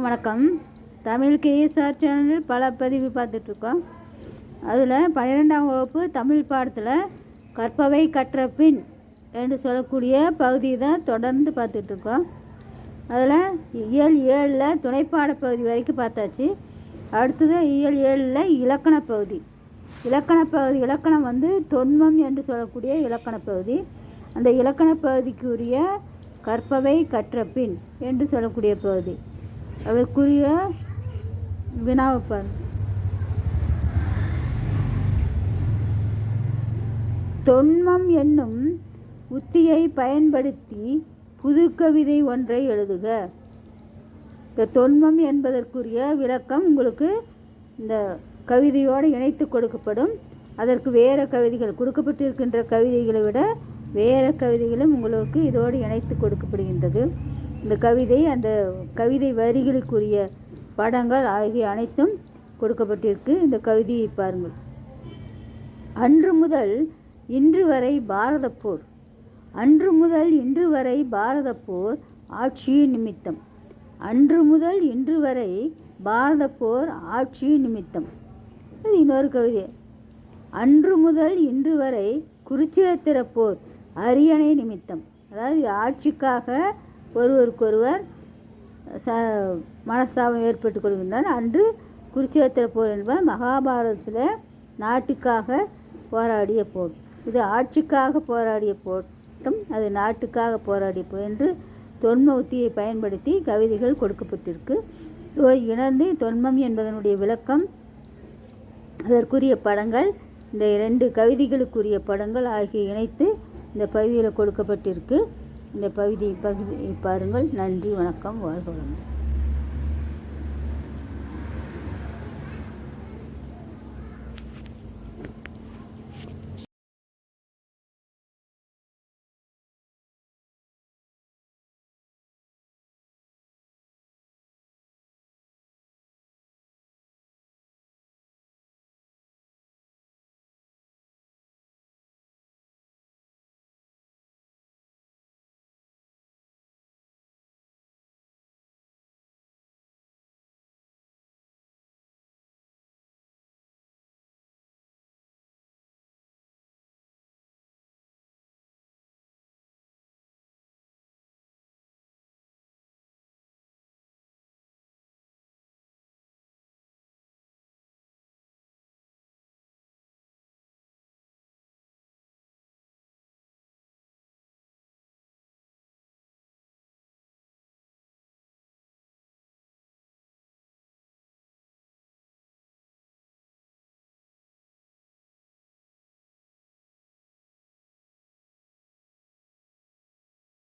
வணக்கம். தமிழ் கேஎஸ்ஆர் சேனலில் பல பதிவு பார்த்துட்ருக்கோம். அதில் பன்னிரெண்டாம் வகுப்பு தமிழ் பாடத்தில் கற்பவை கற்ற பின் என்று சொல்லக்கூடிய பகுதி தான் தொடர்ந்து பார்த்துட்ருக்கோம். அதில் இயல் ஏழில் துணைப்பாட பகுதி வரைக்கும் பார்த்தாச்சு. அடுத்தது இயல் ஏழில் இலக்கண பகுதி. இலக்கண பகுதி இலக்கணம் வந்து தொன்மம் என்று சொல்லக்கூடிய இலக்கண பகுதி. அந்த இலக்கண பகுதிக்குரிய கற்பவை கற்ற பின் என்று சொல்லக்கூடிய பகுதி. அதற்குரிய வினாவுப்பார். தொன்மம் என்னும் உத்தியை பயன்படுத்தி புது கவிதை ஒன்றை எழுதுக. இந்த தொன்மம் என்பதற்குரிய விளக்கம் உங்களுக்கு இந்த கவிதையோடு இணைத்து கொடுக்கப்படும். அதற்கு வேறு கவிதைகள் கொடுக்கப்பட்டிருக்கின்ற கவிதைகளை விட வேறு கவிதைகளும் உங்களுக்கு இதோடு இணைத்து கொடுக்கப்படுகின்றது. இந்த கவிதை அந்த கவிதை வரிகளுக்குரிய படங்கள் ஆகிய அனைத்தும் கொடுக்கப்பட்டிருக்கு. இந்த கவிதையை பாருங்கள். அன்று முதல் இன்று வரை பாரத போர் அன்று முதல் இன்று வரை பாரத போர் ஆட்சி நிமித்தம் அன்று முதல் இன்று வரை பாரத போர் ஆட்சி நிமித்தம். இது இன்னொரு கவிதை. அன்று முதல் இன்று வரை குருச்சேத்திர போர் அரியணை நிமித்தம் அதாவது ஆட்சிக்காக ஒருவருக்கொருவர் ச மனஸ்தாபம் ஏற்பட்டு கொள்கின்றனர். அன்று குருச்சேத்திர போர் என்பது மகாபாரதத்தில் நாட்டுக்காக போராடிய போர். இது ஆட்சிக்காக போராடிய போட்டும் அது நாட்டுக்காக போராடிய போர் என்று தொன்ம உத்தியை பயன்படுத்தி கவிதைகள் கொடுக்கப்பட்டிருக்கு. இணந்து இணைந்து தொன்மம் என்பதனுடைய விளக்கம் அதற்குரிய படங்கள் இந்த இரண்டு கவிதைகளுக்குரிய படங்கள் ஆகிய இணைத்து இந்த பகுதியில் கொடுக்கப்பட்டிருக்கு. இந்த பகுதியை பகுதி பாருங்கள். நன்றி வணக்கம் வாழ்க வளமுடன்.